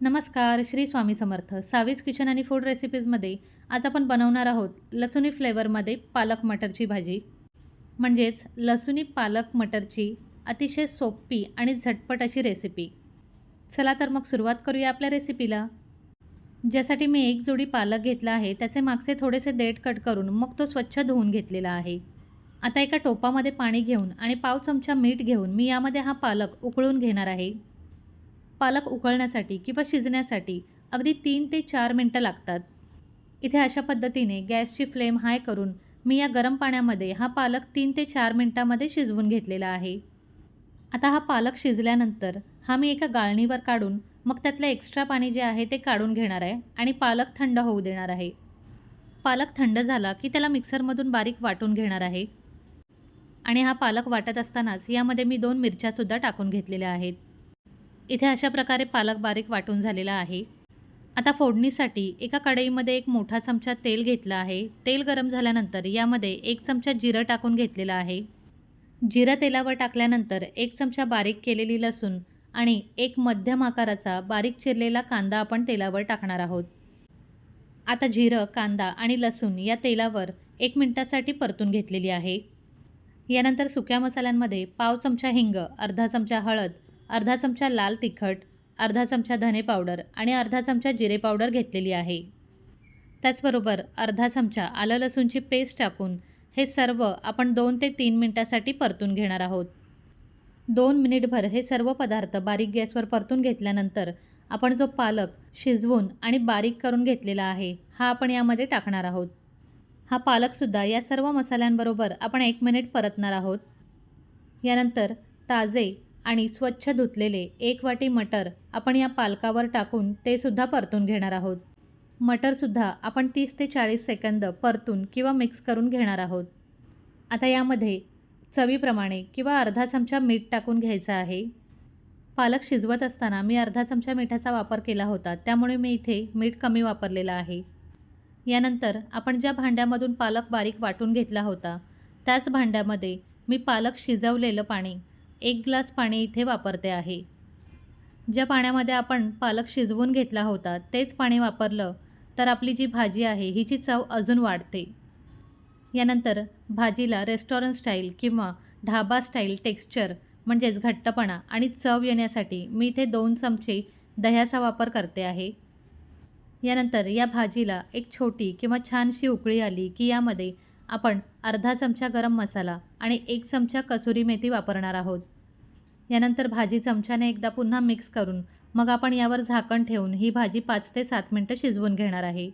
नमस्कार श्री स्वामी समर्थ. सावीज किचन आणि फूड रेसिपीजमध्ये आज आपण बनवणार आहोत लसुणी फ्लेवरमध्ये पालक मटरची भाजी. म्हणजेच लसुणी पालक मटरची अतिशय सोपी आणि झटपट अशी रेसिपी चला तर मग सुरुवात करूया आपल्या रेसिपीला ज्यासाठी मी एक जोडी पालक घेतला आहे त्याचे मागचे थोडेसे देठ कट करून मग तो स्वच्छ धुवून घेतलेला आहे. आता एका टोपामध्ये पाणी घेऊन आणि पाव चमचा मीठ घेऊन मी यामध्ये हा पालक उकळून घेणार आहे. पालक उकळण्यासाठी किंवा शिजण्यासाठी अगदी तीन ते चार मिनटं लागतात. इथे अशा पद्धतीने गॅसची फ्लेम हाय करून मी या गरम पाण्यामध्ये हा पालक तीन ते चार मिनटामध्ये शिजवून घेतलेला आहे. आता हा पालक शिजल्यानंतर हा मी एका गाळणीवर काढून मग त्यातलं एक्स्ट्रा पाणी जे आहे ते काढून घेणार आहे आणि पालक थंड होऊ देणार आहे. पालक थंड झाला की त्याला मिक्सरमधून बारीक वाटून घेणार आहे. आणि हा पालक वाटत असतानाच यामध्ये मी दोन मिरच्यासुद्धा टाकून घेतलेल्या आहेत. इथे अशा प्रकारे पालक बारीक वाटून झालेला आहे. आता फोडणीसाठी एका कढईमध्ये एक मोठा चमचा तेल घेतला आहे. तेल गरम झाल्यानंतर यामध्ये एक चमचा जिरं टाकून घेतलेला आहे. जिरं तेलावर टाकल्यानंतर एक चमचा बारीक केलेली लसूण आणि एक मध्यम आकाराचा बारीक चिरलेला कांदा आपण तेलावर टाकणार आहोत. आता जिरं कांदा आणि लसूण या तेलावर एक मिनटासाठी परतून घेतलेली आहे. यानंतर सुक्या मसाल्यांमध्ये पाव चमचा हिंग अर्धा चमचा हळद अर्धा चमचा लाल तिखट अर्धा चमचा धने पावडर आणि अर्धा चमचा जिरे पावडर घेतलेली आहे. त्याचबरोबर अर्धा चमचा आलं लसूणची पेस्ट टाकून हे सर्व आपण दोन ते तीन मिनटासाठी परतून घेणार आहोत. दोन मिनिटभर हे सर्व पदार्थ बारीक गॅसवर परतून घेतल्यानंतर आपण जो पालक शिजवून आणि बारीक करून घेतलेला आहे हा आपण यामध्ये टाकणार आहोत. हा पालकसुद्धा या सर्व मसाल्यांबरोबर आपण एक मिनिट परतणार आहोत. यानंतर ताजे आणि स्वच्छ धुतलेले एक वाटी मटर आपण या पालकावर टाकून ते सुद्धा परतून घेणार आहोत. मटरसुद्धा आपण तीस ते चाळीस सेकंद परतून किंवा मिक्स करून घेणार आहोत. आता यामध्ये चवीप्रमाणे किंवा अर्धा चमचा मीठ टाकून घ्यायचं आहे. पालक शिजवत असताना मी अर्धा चमचा मिठाचा वापर केला होता त्यामुळे मी इथे मीठ कमी वापरलेलं आहे. यानंतर आपण ज्या भांड्यामधून पालक बारीक वाटून घेतला होता त्याच भांड्यामध्ये मी पालक शिजवलेलं पाणी एक ग्लास पाणी इथे वापरते आहे. ज्या पाण्यामध्ये आपण पालक शिजवून घेतला होता तेच पाणी वापरलं तर आपली जी भाजी आहे हिची चव अजून वाढते. यानंतर भाजीला रेस्टॉरंट स्टाईल किंवा ढाबा स्टाईल टेक्स्चर म्हणजेच घट्टपणा आणि चव येण्यासाठी मी इथे दोन चमचे दह्याचा वापर करते आहे. यानंतर या भाजीला एक छोटी किंवा छानशी उकळी आली की यामध्ये आपण अर्धा चमचा गरम मसाला आणि एक चमचा कसुरी मेथी वापरणार आहोत. यानंतर भाजी चमच्याने एकदा पुन्हा मिक्स करून मग आपण यावर झाकण ठेवून ही भाजी पाच ते सात मिनटं शिजवून घेणार आहे.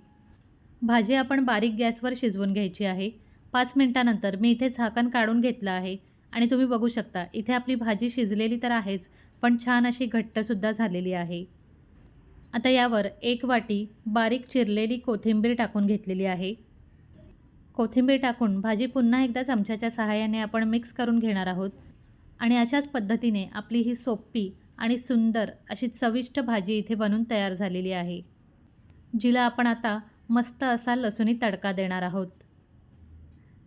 भाजी आपण बारीक गॅसवर शिजवून घ्यायची आहे. पाच मिनटानंतर मी इथे झाकण काढून घेतलं आहे आणि तुम्ही बघू शकता इथे आपली भाजी शिजलेली तर आहेच पण छान अशी घट्टसुद्धा झालेली आहे. आता यावर एक वाटी बारीक चिरलेली कोथिंबीर टाकून घेतलेली आहे. कोथिंबीर टाकून भाजी पुन्हा एकदा चमच्याच्या सहाय्याने आपण मिक्स करून घेणार आहोत. आणि अशाच पद्धतीने आपली ही सोपी आणि सुंदर अशी चविष्ट भाजी इथे बनून तयार झालेली आहे. जिला आपण आता मस्त असा लसुणी तडका देणार आहोत.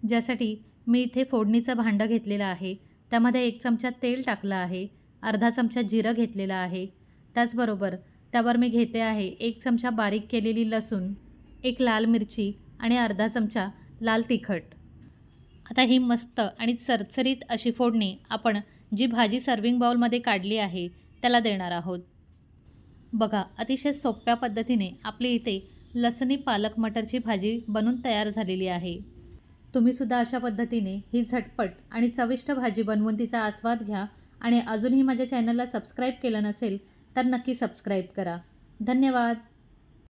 ज्यासाठी मी इथे फोडणीचं भांडं घेतलेलं आहे. त्यामध्ये एक चमचा तेल टाकलं आहे. अर्धा चमचा जिरं घेतलेलं आहे. त्याचबरोबर त्यावर मी घेते आहे एक चमचा बारीक केलेली लसूण एक लाल मिरची आणि अर्धा चमचा लाल तिखट. आता ही मस्त आणि चरचरीत अशी फोडणी आपण जी भाजी सर्विंग बाउलमध्ये काढली आहे त्याला देणार आहोत. बघा अतिशय सोप्या पद्धतीने आपली इथे लसणी पालक मटरची भाजी बनून तयार झालेली आहे. तुम्हीसुद्धा अशा पद्धतीने ही झटपट आणि चविष्ट भाजी बनवून तिचा आस्वाद घ्या आणि अजूनही माझ्या चॅनलला सबस्क्राईब केलं नसेल तर नक्की सबस्क्राईब करा. धन्यवाद!